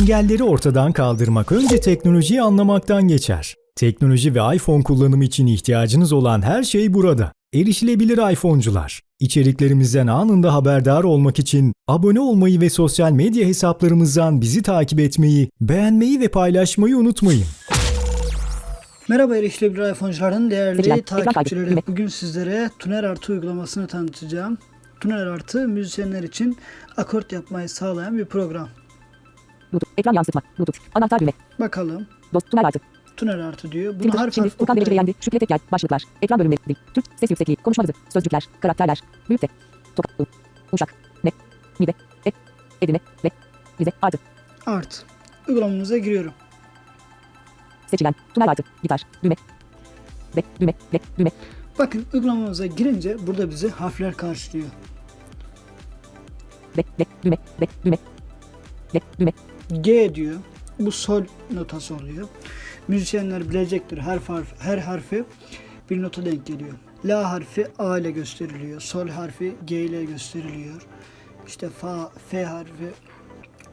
Engelleri ortadan kaldırmak önce teknolojiyi anlamaktan geçer. Teknoloji ve iPhone kullanımı için ihtiyacınız olan her şey burada. Erişilebilir iPhone'cular. İçeriklerimizden anında haberdar olmak için abone olmayı ve sosyal medya hesaplarımızdan bizi takip etmeyi, beğenmeyi ve paylaşmayı unutmayın. Merhaba erişilebilir iPhone'cuların değerli takipçileri. Bugün sizlere Tuner Artı uygulamasını tanıtacağım. Tuner Artı müzisyenler için akort yapmayı sağlayan bir program. Bluetooth. Ekran yansıtma. Bluetooth. Anahtar düğme. Bakalım. Dost. Tünel artı. Tuner Artı diyor. Bunu harf Şimdi. harf Furkan Derece okuyun. beğendi. Şükrü tek yer. Başlıklar. Ekran bölümleri. Dil. Türk. Ses yüksekliği. Konuşma hızı. Sözcükler. Karakterler. Büyük tek. Toka. U. Uşak. Ne. Mide. Et. Edirne. Ve. Rize. Artı. Art. Uygulamamıza giriyorum. Seçilen. Tünel artı. Gitar. Düğme. Ve. Düğme. Ve. Düğme. Bakın uygulamamıza girince burada bizi harfler karşılıyor. Ve. Ve. Düğme. Ve. Düğme. Ve. Düğme. G diyor. Bu sol notası oluyor. Müzisyenler bilecektir. Her harf, her harfi bir nota denk geliyor. La harfi A ile gösteriliyor. Sol harfi G ile gösteriliyor. İşte fa, F harfi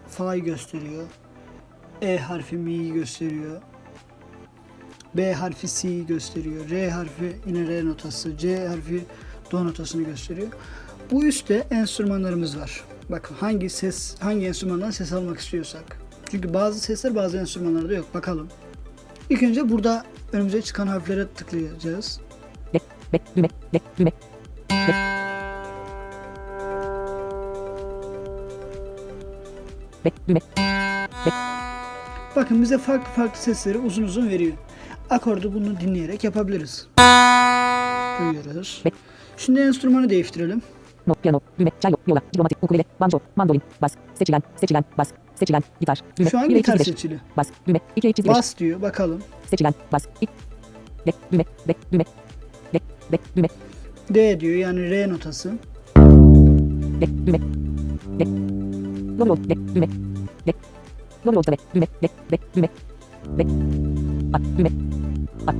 Fa'yı gösteriyor. E harfi Mi'yi gösteriyor. B harfi C'yi gösteriyor. R harfi yine R notası. C harfi Do notasını gösteriyor. Bu üstte enstrümanlarımız var. Bakın hangi ses, hangi enstrümandan ses almak istiyorsak. Çünkü bazı sesler bazı enstrümanlarda yok. Bakalım. İlk önce burada önümüze çıkan harflere tıklayacağız. Ve. Ve. Düğme. Ve. Düğme. Düğme. Bakın bize farklı farklı sesleri uzun uzun veriyor. Akordu bunu dinleyerek yapabiliriz. Duyuyoruz. Şimdi enstrümanı değiştirelim. No, piyano, düğme, cello, viola, romantik, ukulele, banjo, mandolin, bas, seçilen, seçilen, bas, seçilen, gitar, düğme, Şu an bir gitar seçili. bas, düğme, iki çizgi Bas diyor. Bakalım. seçilen, bas, ik, ve, düğme, ve, düğme, ve, ve, düğme, D diyor yani R notası. ve, düğme, ve, lo, lo, ve, düğme, ve, lo, lo, ve, düğme, ve, ve, düğme, ve, at, düğme, at,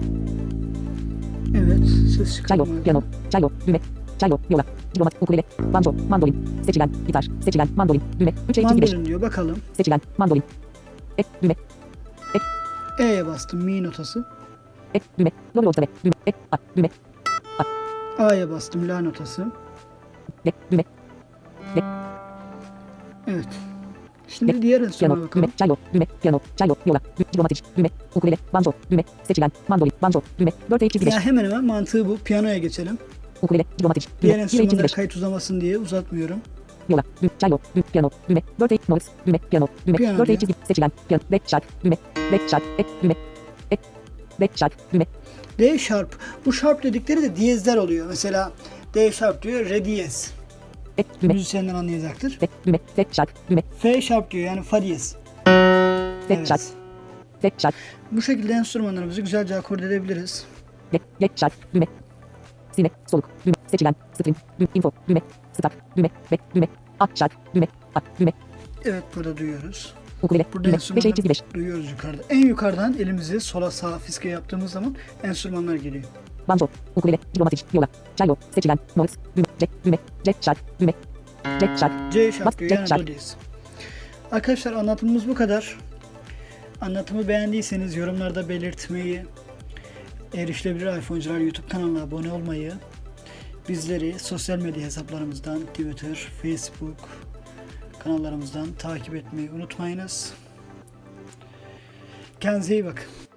Evet. Ses cello, çıkartma. piyano, cello, düğme, cello, viola, romantik, ukulele, banjo, mandolin, seçilen, gitar, seçilen, mandolin, düğme, üç çizgi beş, Mandolin diyor. Bakalım. seçilen, mandolin, e, düğme, E'ye bastım. Mi notası. e, düğme, lo, ve, düğme, e, at, düğme, A'ya bastım. La notası. ve, düğme, Evet. Şimdi diğer enstrümana piyano, bakalım. düğme, cello, düğme, piyano, cello, viola, dü- düğme, ukulele, banjo, düğme, seçilen, mandolin, banjo, düğme, 4 çizgi 5, Ya hemen hemen mantığı bu. Piyanoya geçelim. Ukulele, romantik, düğme, 1 çizgi enstrümanlara 5, kayıt uzamasın diye uzatmıyorum. viola, düğme, cello, düğme, piyano, düğme, 4 notes, düğme, piyano, düğme, Piyano 4 diyor. çizgi, seçilen, piyano, ve, şark, düğme, ve, şark, e, düğme, e, ve, şark, düğme, D sharp. Bu sharp dedikleri de diyezler oluyor. Mesela D sharp diyor, re diyez. e, düğme, Müzisyenler anlayacaktır. ve, düğme, ve, şark, düğme, F sharp diyor yani fa diyez. ve, Evet. ve, şark, Bu şekilde enstrümanlarımızı güzelce akord edebiliriz. ve, şark, düğme, sine, soluk, düğme, seçilen, string, düğme, info, düğme, stop, düğme, ve, düğme, at, şark, düğme, at, düğme, Evet burada duyuyoruz. ukulele, Burada düğme, 5 çizgi 5, enstrümanları duyuyoruz yukarıda. En yukarıdan elimizi sola sağa fiske yaptığımız zaman enstrümanlar geliyor. banjo, ukulele, romantik, viola, cello, seçilen, notes, düğme, jack, düğme, jack, şark, düğme, jack, şark, C C yani diyez. Arkadaşlar anlatımımız bu kadar. Anlatımı beğendiyseniz yorumlarda belirtmeyi, erişilebilir iPhone'cular YouTube kanalına abone olmayı, bizleri sosyal medya hesaplarımızdan Twitter, Facebook kanallarımızdan takip etmeyi unutmayınız. Kendinize iyi bakın.